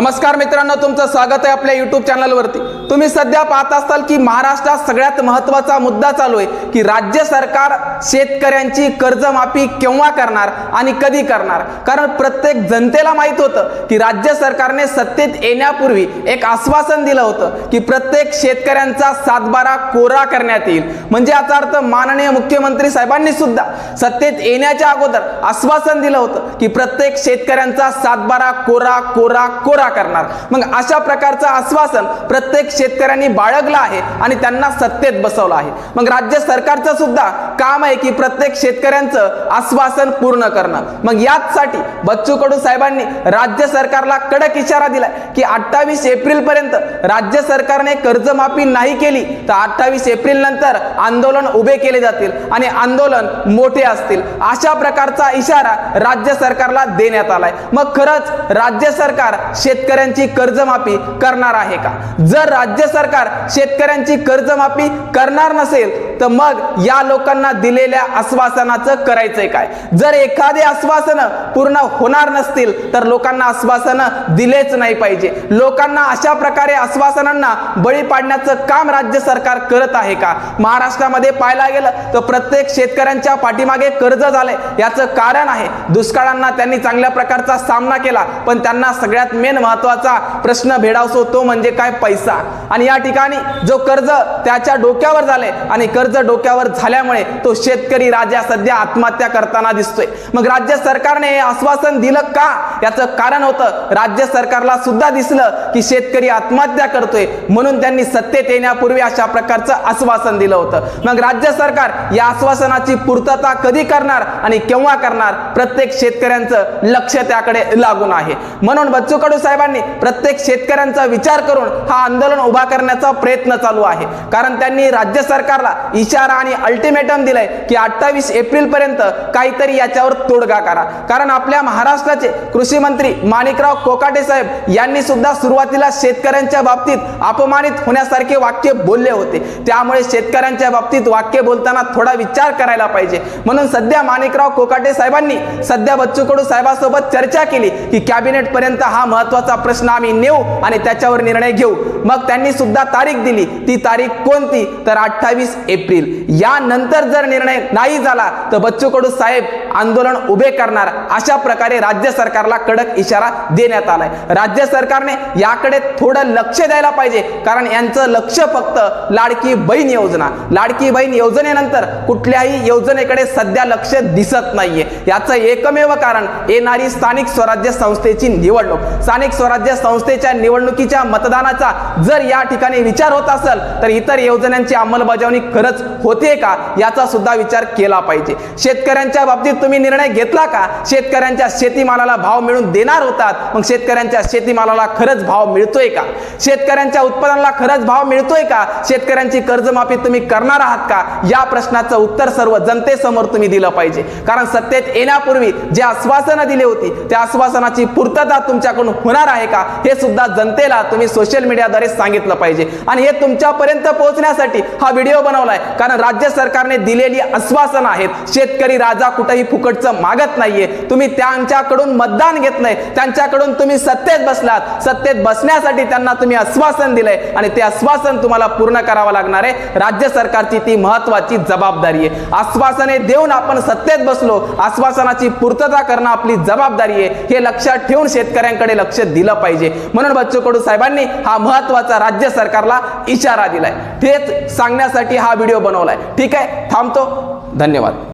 नमस्कार मित्रांनो तुमचं स्वागत आहे आपल्या युट्यूब चॅनलवरती तुम्ही सध्या पाहत असाल की महाराष्ट्रात सगळ्यात महत्त्वाचा मुद्दा चालू आहे की राज्य सरकार शेतकऱ्यांची कर्जमाफी केव्हा करणार आणि कधी करणार? कारण प्रत्येक जनतेला माहीत होतं की राज्य सरकारने सत्तेत येण्यापूर्वी एक आश्वासन दिलं होतं की प्रत्येक शेतकऱ्यांचा सातबारा कोरा करण्यात येईल. म्हणजे याचा अर्थ माननीय मुख्यमंत्री साहेबांनी सुद्धा सत्तेत येण्याच्या अगोदर आश्वासन दिलं होतं की प्रत्येक शेतकऱ्यांचा सातबारा कोरा कोरा कोरा करणार. मग अशा प्रकारचं आश्वासन प्रत्येक शेतकऱ्यांनी बाळगलं आहे आणि त्यांना सत्तेत बसवलं आहे. मग राज्य सरकारचं सुद्धा काम आहे की प्रत्येक शेतकऱ्यांचं आश्वासन पूर्ण करणं. मग याचसाठी बच्चू कडू साहेबांनी राज्य सरकारला कडक इशारा दिलाय की अठ्ठावीस एप्रिल पर्यंत राज्य सरकारने कर्जमाफी नाही केली तर अठ्ठावीस एप्रिल नंतर आंदोलन उभे केले जातील आणि आंदोलन मोठे असतील. अशा प्रकारचा इशारा राज्य सरकारला देण्यात आलाय. मग खरंच राज्य सरकार शेतकऱ्यांची कर्जमाफी करणार आहे का? जर राज्य सरकार शेतकऱ्यांची कर्जमाफी करणार नसेल तर मग या लोकांना दिलेल्या आश्वासनाचं करायचंय काय? जर एखादे आश्वासनं पूर्ण होणार नसतील तर लोकांना आश्वासनं दिलेच नाही पाहिजे. लोकांना अशा प्रकारे आश्वासनांना बळी पाडण्याचं काम राज्य सरकार करत आहे का? महाराष्ट्रामध्ये पाहायला गेलं तर प्रत्येक शेतकऱ्यांच्या पाठीमागे कर्ज झालंय. याचं कारण आहे दुष्काळांना त्यांनी चांगल्या प्रकारचा सामना केला पण त्यांना सगळ्यात मेन महत्त्वाचा प्रश्न भेडावतो तो म्हणजे काय? पैसा. आणि या ठिकाणी जो कर्ज त्याच्या डोक्यावर झाले आणि कर्ज डोक्यावर झाल्यामुळे तो शेतकरी राजा सध्या आत्महत्या करताना दिसतोय. मग राज्य सरकारने हे आश्वासन दिलं का? याचं कारण होतं राज्य सरकारला सुद्धा दिसलं की शेतकरी आत्महत्या करतोय म्हणून त्यांनी सत्तेत येण्यापूर्वी अशा प्रकारचं आश्वासन दिलं होतं. मग राज्य सरकार या आश्वासनाची पूर्तता कधी करणार आणि केव्हा करणार? प्रत्येक शेतकऱ्यांचं लक्ष त्याकडे लागून आहे. म्हणून बच्चू कडू साहेबांनी प्रत्येक शेतकऱ्यांचा विचार करून हा आंदोलन उभा करण्याचा प्रयत्न चालू आहे. कारण त्यांनी राज्य सरकारला इशारा आणि अल्टिमेटम दिलंय की अठ्ठावीस एप्रिल पर्यंत काहीतरी याच्यावर तोडगा करा. कारण आपल्या महाराष्ट्राचे कृषी मंत्री माणिकराव कोकाटे साहेब यांनी सुद्धा सुरुवातीला शेतकऱ्यांच्या बाबतीत अपमानित होण्यासारखे वाक्य बोलले होते. त्यामुळे शेतकऱ्यांच्या बाबतीत वाक्य बोलताना थोडा विचार करायला पाहिजे. म्हणून सध्या माणिकराव कोकाटे साहेबांनी सध्या बच्चू कडू साहेबांसोबत चर्चा केली की कॅबिनेट पर्यंत हा महत्त्वाचा महत्त्वाचा प्रश्न आम्ही नेऊ आणि त्याच्यावर निर्णय घेऊ. मग त्यांनी सुद्धा तारीख दिली. ती तारीख कोणती? तर अठ्ठावीस एप्रिल. यानंतर जर निर्णय नाही झाला तर बच्चू कडू साहेब आंदोलन उभे करणार. अशा प्रकारे राज्य सरकारला कडक इशारा देण्यात आलाय. राज्य सरकारने याकडे थोडं लक्ष द्यायला पाहिजे. कारण यांचं लक्ष फक्त लाडकी बहीण योजना. लाडकी बहीण योजनेनंतर कुठल्याही योजनेकडे सध्या लक्ष दिसत नाहीये. याचं एकमेव कारण येणारी स्थानिक स्वराज्य संस्थेची निवडणूक. स्थानिक स्वराज्य संस्थेच्या निवडणुकीच्या मतदानाचा जर या ठिकाणी विचार होत असेल तर इतर योजनांची अंमलबजावणी खरंच होते का? याचा सुद्धा विचार केला पाहिजे. शेतकऱ्यांच्या बाबतीत तुम्ही निर्णय घेतला का? शेतकऱ्यांच्या शेतीमालाला भाव मिळून देणार होतात मग शेतकऱ्यांच्या शेतीमालाला खरंच भाव मिळतोय का? शेतकऱ्यांच्या उत्पादनाला खरंच भाव मिळतोय का? शेतकऱ्यांची कर्जमाफी तुम्ही करणार आहात का? या प्रश्नाचं उत्तर सर्व जनतेसमोर तुम्ही दिलं पाहिजे. कारण सत्तेत येण्यापूर्वी जे आश्वासनं दिली होती त्या आश्वासनाची पूर्तता तुमच्याकडून होणार होणार आहे का? हे सुद्धा जनतेला तुम्ही सोशल मीडियाद्वारे सांगितलं पाहिजे. आणि हे तुमच्यापर्यंत पोहोचण्यासाठी हा व्हिडिओ बनवलाय. कारण राज्य सरकारने दिलेली आश्वासनं आहेत. शेतकरी राजा कुठेही फुकटचं मागत नाहीये. तुम्ही त्यांच्याकडून मतदान घेत नाही. त्यांच्याकडून तुम्ही सत्तेत बसलात. सत्तेत बसण्यासाठी त्यांना तुम्ही आश्वासन दिलंय. आणि ते आश्वासन तुम्हाला पूर्ण करावं लागणार आहे. राज्य सरकारची ती महत्वाची जबाबदारी आहे. आश्वासने देऊन आपण सत्तेत बसलो. आश्वासनाची पूर्तता करणं आपली जबाबदारी आहे. हे लक्षात ठेवून शेतकऱ्यांकडे लक्ष दिलं पाहिजे. म्हणून बच्चू कडू साहेबांनी हा महत्त्वाचा राज्य सरकारला इशारा दिलाय. तेच सांगण्यासाठी हा व्हिडिओ बनवलाय. ठीक आहे? थांबतो. धन्यवाद.